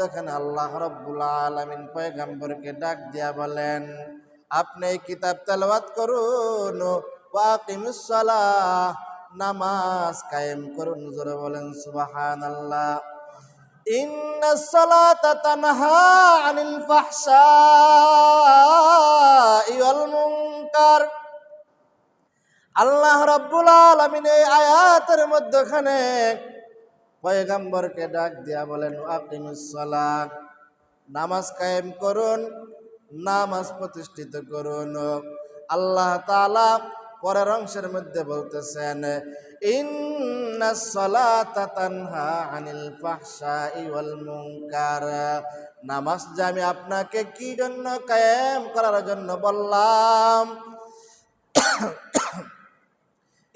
দেখেন আল্লাহ রব্বুল আলমিন পয়গম্বরকে ডাক দিয়া বলেন, আপনি কিতাব তালবাদ করুন নামাজ কায়েম করুন। জোরে বলেন সুবাহান আল্লাহ আল্লাহ রাব্বুল আলামিন এই আয়াতের মধ্যখানে পয়গম্বরকে ডাক দিয়া বলেন আকিমুস সালাত নামাজ কায়েম করুন, নামাজ প্রতিষ্ঠিত করুন। আল্লাহ তালা পরের অংশের মধ্যে বলতেছেন নামাজ যে আমি আপনাকে কি জন্য কায়েম করার জন্য বললাম